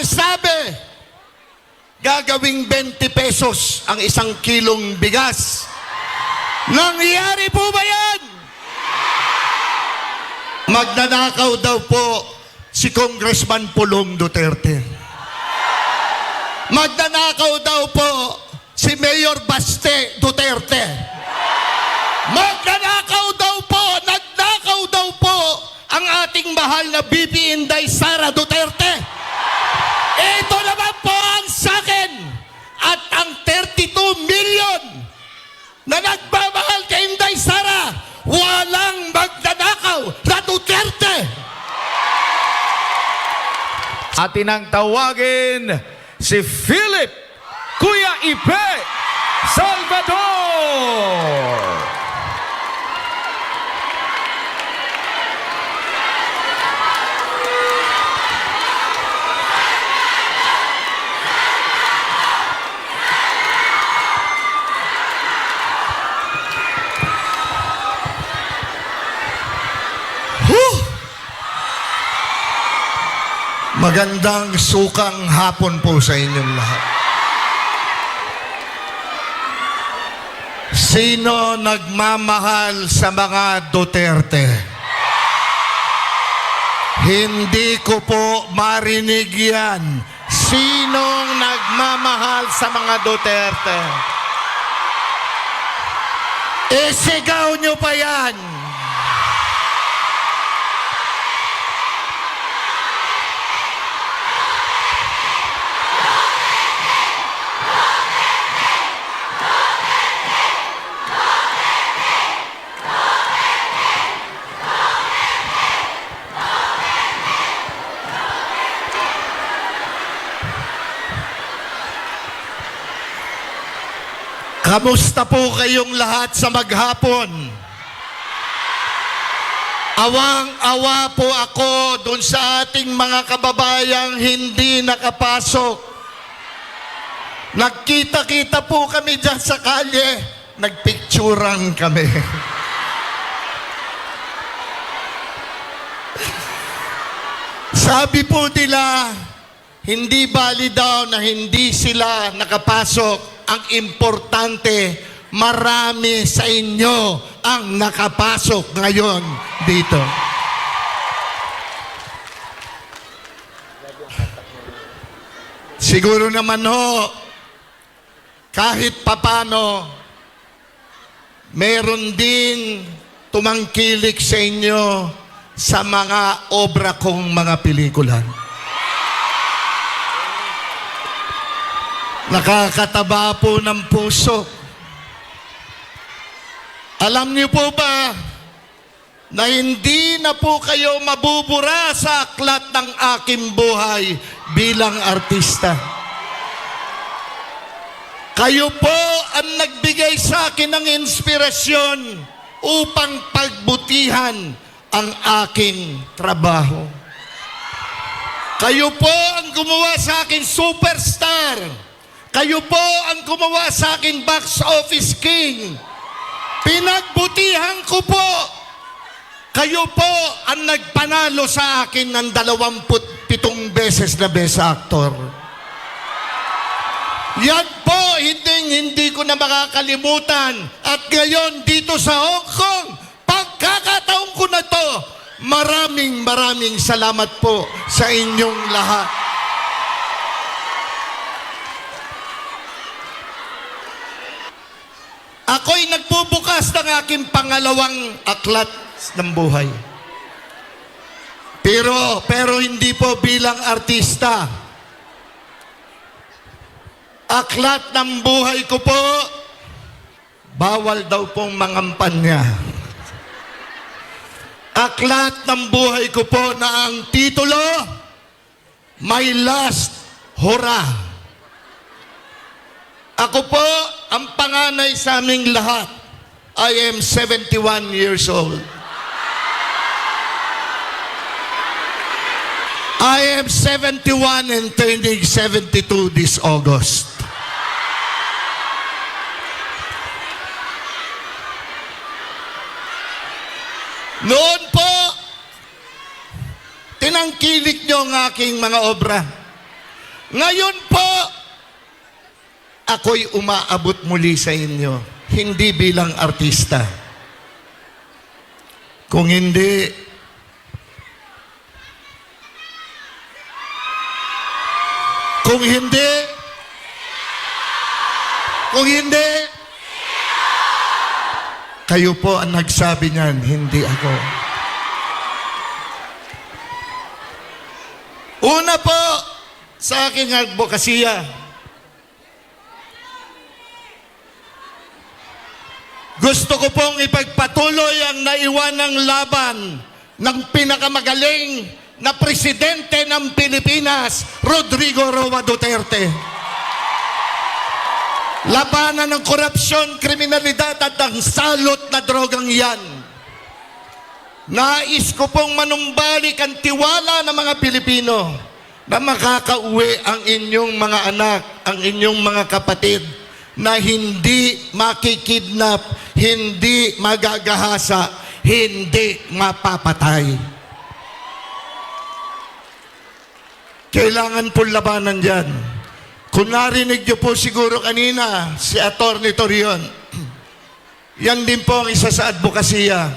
Ang sabi, gagawing 20 pesos ang isang kilong bigas. Nangyari po ba yan? Magnanakaw daw po si Congressman Pulong Duterte. Magnanakaw daw po si Mayor Baste Duterte. Magnanakaw daw po, nagnakaw daw po ang ating mahal na Inday Sara Duterte. Ito naman po ang sakin at ang 32 million na nagmamahal kay Inday Sara, walang magnanakaw na Duterte. Atin ang tawagin si Philip Kuya Ipe Salvador. Magandang sukang hapon po sa inyong lahat. Sino nagmamahal sa mga Duterte? Hindi ko po marinig yan. Sinong nagmamahal sa mga Duterte? Isigaw nyo pa yan. Kamusta po kayong lahat sa maghapon? Awang-awa po ako dun sa ating mga kababayang hindi nakapasok. Nagkita-kita po kami dyan sa kalye. Nagpicturan kami. Sabi po nila, hindi bali daw na hindi sila nakapasok. Ang importante, marami sa inyo ang nakapasok ngayon dito. Siguro naman ho, kahit papano, meron din tumangkilik sa inyo sa mga obra kong mga pelikula. Nakakataba po ng puso. Alam niyo po ba na hindi na po kayo mabubura sa aklat ng aking buhay bilang artista. Kayo po ang nagbigay sa akin ng inspirasyon upang pagbutihan ang aking trabaho. Kayo po ang gumawa sa akin superstar. Kayo po ang gumawa sa akin box office king. Pinagbutihan ko po. Kayo po ang nagpanalo sa akin ng 27 beses na best actor. Yan po, hindi, hindi ko na makakalimutan. At ngayon, dito sa Hong Kong, pagkakataon ko na to, maraming maraming salamat po sa inyong lahat. Ako'y nagbubukas ng aking pangalawang aklat ng buhay. Pero, pero hindi po bilang artista. Aklat ng buhay ko po, bawal daw pong mangampanya. Aklat ng buhay ko po na ang titulo, My Last Hurrah. Ako po, ang panganay sa aming lahat. I am 71 years old. I am 71 and turning 72 this August. Noon po, tinangkilik nyo ang aking mga obra. Ngayon po, ako'y umaabot muli sa inyo, hindi bilang artista. Kung hindi, kung hindi, kung hindi, kayo po ang nagsabi niyan, hindi ako. Una po, sa aking advokasya, gusto ko pong ipagpatuloy ang naiwanang laban ng pinakamagaling na presidente ng Pilipinas, Rodrigo Roa Duterte. Labanan ng korupsyon, kriminalidad at ang salot na drogang yan. Nais ko pong manumbalik ang tiwala ng mga Pilipino na makakauwi ang inyong mga anak, ang inyong mga kapatid na hindi makikidnap, hindi magagahasa, hindi mapapatay. Kailangan po labanan dyan. Kung narinig niyo po siguro kanina si Atty. Torion, yan din po ang isa sa advokasya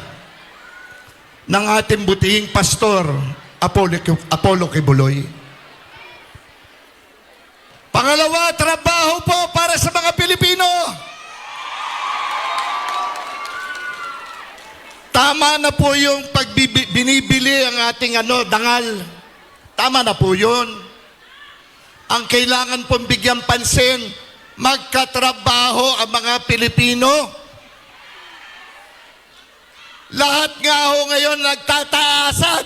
ng ating butihing pastor, Apollo, Apollo Kibuloy. Pangalawa, trabaho po para sa mga Pilipino. Tama na po yung pagbinibili ang ating ano, dangal. Tama na po yun. Ang kailangan pong bigyan pansin, magkatrabaho ang mga Pilipino. Lahat nga ho ngayon nagtataasan.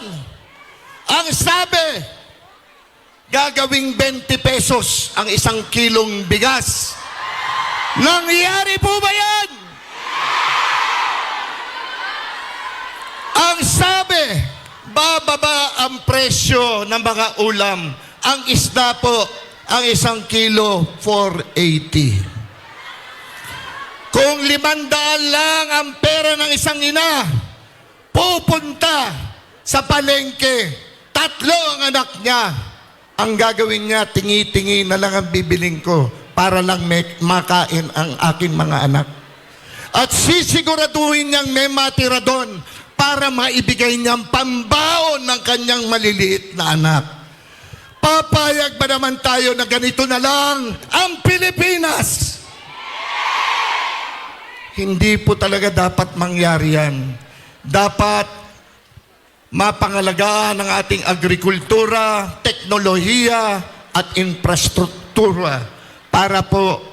Ang sabi, gagawing 20 pesos ang isang kilong bigas. Nangyari po ba yan? Ang sabi, bababa ang presyo ng mga ulam. Ang isda po, ang isang kilo, 480. Kung limandaan lang ang pera ng isang ina, pupunta sa palengke, tatlo ang anak niya. Ang gagawin niya, tingi-tingi na lang ang bibiling ko para lang may makain ang aking mga anak. At sisiguraduhin niyang may matira doon para maibigay niyang pambaon ng kanyang maliliit na anak. Papayag ba naman tayo na ganito na lang ang Pilipinas? Hindi po talaga dapat mangyari yan. Dapat mapangalagaan ang ating agrikultura, teknolohiya at infrastruktura para po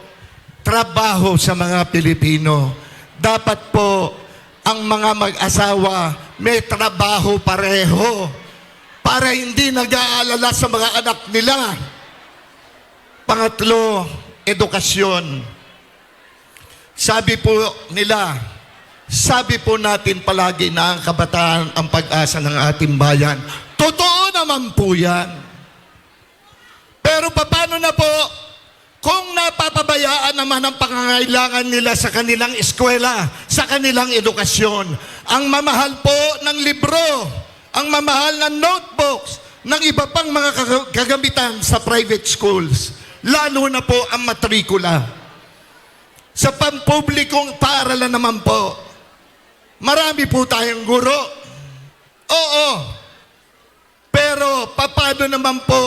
trabaho sa mga Pilipino. Dapat po ang mga mag-asawa may trabaho pareho para hindi nag-aalala sa mga anak nila. Pangatlo, edukasyon. Sabi po nila, sabi po natin palagi na ang kabataan ang pag-asa ng ating bayan. Totoo naman po yan. Pero paano na po kung napapabayaan naman ang pangangailangan nila sa kanilang eskwela, sa kanilang edukasyon? Ang mamahal po ng libro, ang mamahal ng notebooks, ng iba pang mga kag- kagamitan sa private schools, lalo na po ang matrikula. Sa pampublikong paaralan naman po, marami po tayong guro. Oo. Pero paano naman po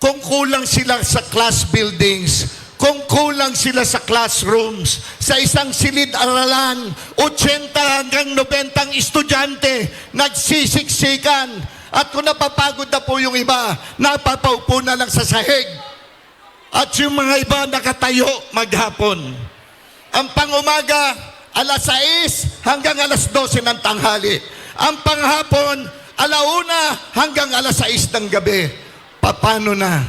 kung kulang sila sa class buildings, kung kulang sila sa classrooms, sa isang silid-aralan, 80 hanggang 90 estudyante nagsisiksikan. At kung napapagod na po yung iba, napapaupo na lang sa sahig. At yung mga iba nakatayo maghapon. Ang pangumaga, alas 6 hanggang alas 12 ng tanghali. Ang panghapon, alauna hanggang alas 6 ng gabi. Paano na?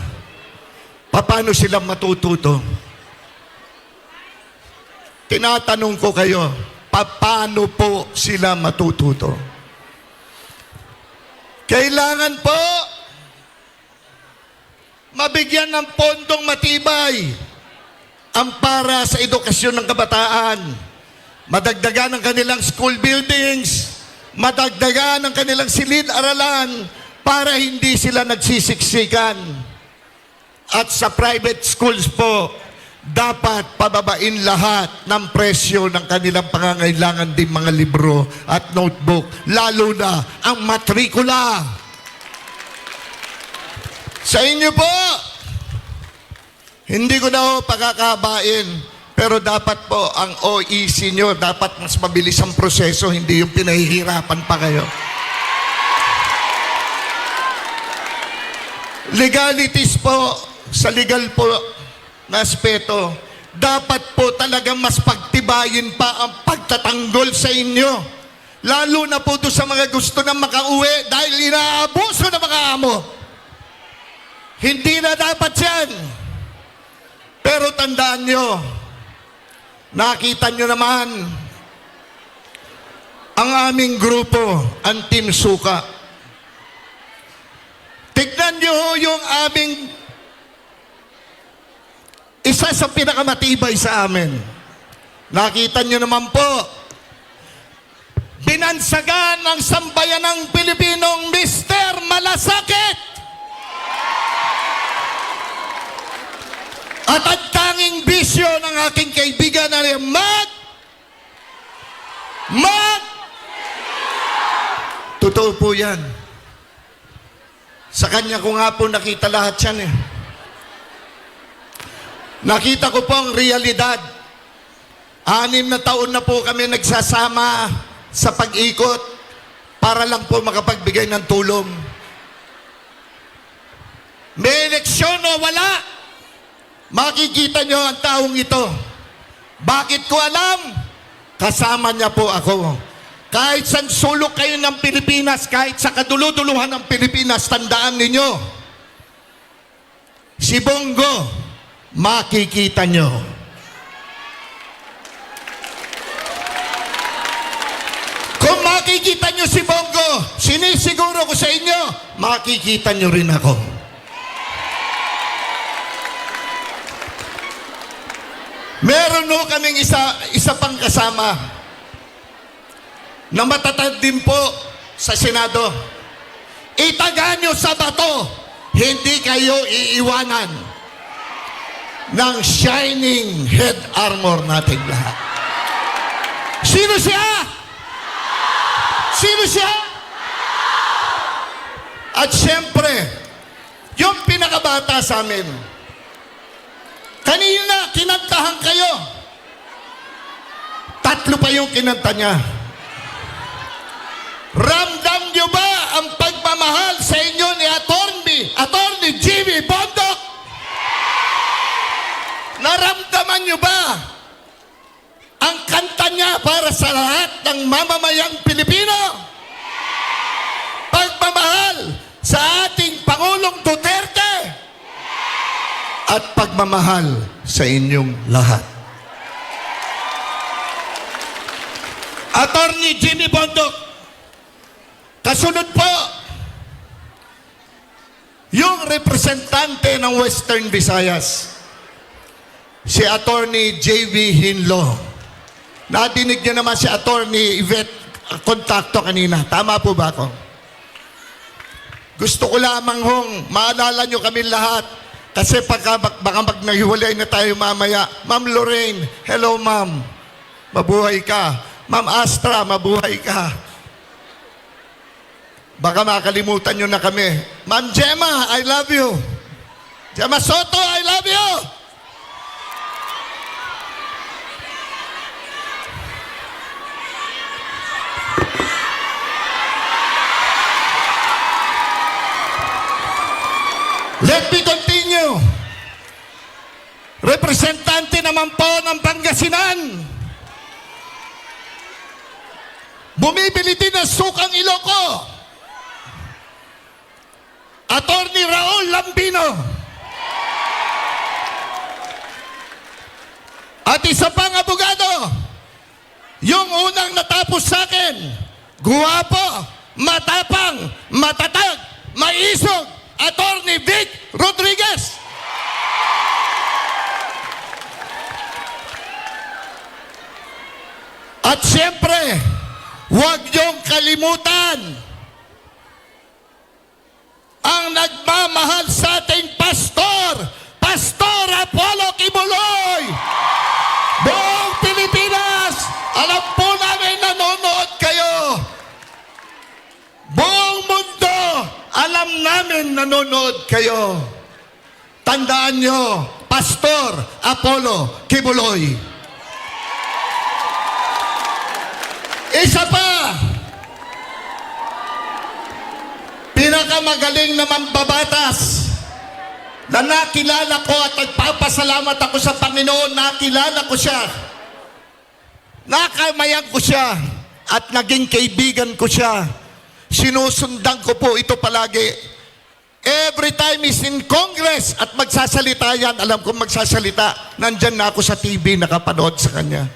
Paano sila matututo? Tinatanong ko kayo, paano po sila matututo? Kailangan po mabigyan ng pondong matibay ang para sa edukasyon ng kabataan. Madagdagan ang kanilang school buildings, madagdagan ang kanilang silid-aralan para hindi sila nagsisiksikan. at sa private schools po, dapat pababain lahat ng presyo ng kanilang pangangailangan din mga libro at notebook, lalo na ang matrikula. Sa inyo po, hindi ko na ho pagkakabain, pero dapat po ang OEC nyo, dapat mas mabilis ang proseso, hindi yung pinahihirapan pa kayo. Legalities po, sa legal po na aspeto, dapat po talagang mas pagtibayin pa ang pagtatanggol sa inyo. Lalo na po doon sa mga gusto na makauwi dahil inaabuso ng mga amo. Hindi na dapat yan. Pero tandaan nyo, nakita nyo naman ang aming grupo, ang Team Suka. Tignan nyo yung aming isa sa pinakamatibay sa amin. Nakita nyo naman po, binansagan ng sambayan ng Pilipinong Mr. Malasakit. At ang bisyo ng aking kaibigan na mag mag Totoo po yan. Sa kanya ko nga po nakita lahat yan eh. Nakita ko po ang realidad. Anim na taon na po kami nagsasama sa pag-ikot para lang po makapagbigay ng tulong. May eleksyon o wala, makikita nyo ang taong ito. Bakit ko alam? Kasama niya po ako. Kahit sa sulok kayo ng Pilipinas, kahit sa kaduluduluhan ng Pilipinas, tandaan ninyo, si Bongo, makikita nyo. Kung makikita nyo si Bongo, sinisiguro ko sa inyo, makikita nyo rin ako. Meron no kaming isa, isa pang kasama na matatag din po sa Senado. Itaga nyo sa bato, hindi kayo iiwanan ng shining head armor nating lahat. Sino siya? Sino siya? At siyempre, yung pinakabata sa amin, kanina kinantahan kayo. Tatlo pa yung kinanta niya. Ramdam niyo ba ang pagmamahal sa inyo ni Attorney, Attorney Jimmy Bondok? Naramdaman niyo ba ang kanta niya para sa lahat ng mamamayang Pilipino? Pagmamahal sa ating Pangulong Duterte at pagmamahal sa inyong lahat. Attorney Jimmy Bondok, Kasunod po, yung representante ng Western Visayas, si Attorney J.V. Hinlo. Nadinig niyo naman si Attorney Yvette kontakto kanina. Tama po ba ako? Gusto ko lamang hong maalala niyo kami lahat kasi pagka, baka mag nahiwalay na tayo mamaya. Ma'am Lorraine, hello ma'am. Mabuhay ka. Ma'am Astra, mabuhay ka. Baka makalimutan nyo na kami. Ma'am Gemma, I love you. Gemma Soto, I love you. Let me. Representante naman po ng Pangasinan. Bumibili din ng sukang Iloko. Attorney Raul Lambino. At isa pang abogado, yung unang natapos sa akin, guwapo, matapang, matatag, maisog, Attorney Vic Rodriguez. At siyempre, huwag niyong kalimutan ang nagmamahal sa ating pastor, Pastor Apollo Kibuloy. Buong Pilipinas, alam po namin nanonood kayo. Buong mundo, alam namin nanonood kayo. Tandaan nyo, Pastor Apollo Kibuloy. Isa pa, pinakamagaling na mambabatas na nakilala ko at nagpapasalamat ako sa Panginoon, nakilala ko siya. Nakamayan ko siya at naging kaibigan ko siya. Sinusundan ko po ito palagi. Every time he's in Congress at magsasalita yan, alam kong magsasalita, nandyan na ako sa TV nakapanood sa kanya.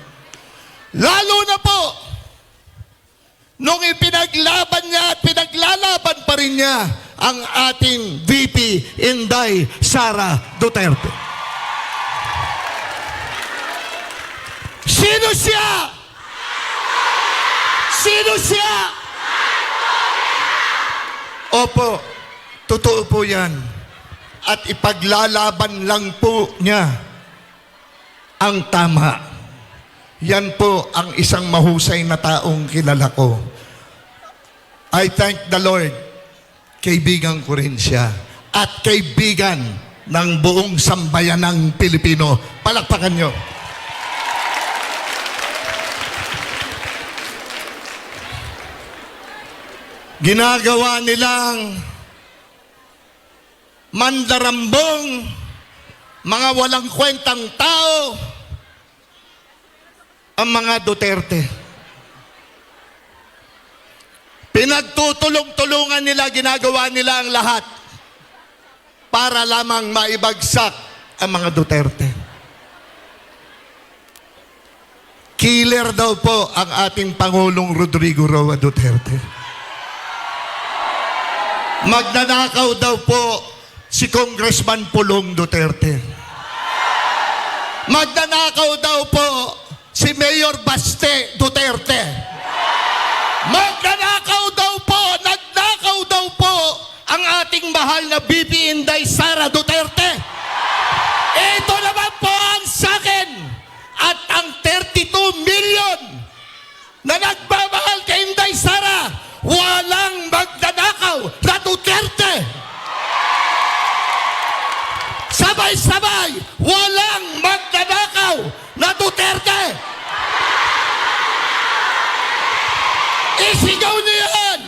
Lalo na po, nung ipinaglaban niya at pinaglalaban pa rin niya ang ating VP Inday Sara Duterte. Sino siya? Sino siya? Opo, totoo po yan. At ipaglalaban lang po niya ang tama. Yan po ang isang mahusay na taong kilala ko. I thank the Lord. Kaibigan ko rin siya. At kaibigan ng buong sambayan ng Pilipino. Palakpakan nyo. Ginagawa nilang mandarambong, mga walang kwentang tao, ang mga Duterte. Pinagtutulong-tulungan nila, ginagawa nila ang lahat para lamang maibagsak ang mga Duterte. Killer daw po ang ating Pangulong Rodrigo Roa Duterte. Magnanakaw daw po si Congressman Pulong Duterte. Magnanakaw daw po si Mayor mahal na BP Inday Sara Duterte. Ito naman po ang sakin at ang 32 million na nagmamahal kay Inday Sara, walang magnanakaw na Duterte. Sabay-sabay, walang magnanakaw na Duterte. Isigaw niyo yan!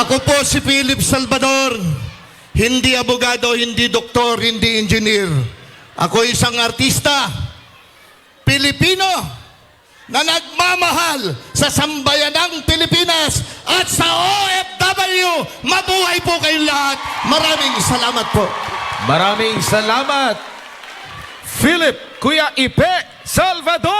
Ako po si Philip Salvador. Hindi abogado, hindi doktor, hindi engineer. Ako isang artista. Pilipino na nagmamahal sa sambayanang Pilipinas at sa OFW. Mabuhay po kayong lahat. Maraming salamat po. Maraming salamat, Philip Kuya Ipe Salvador!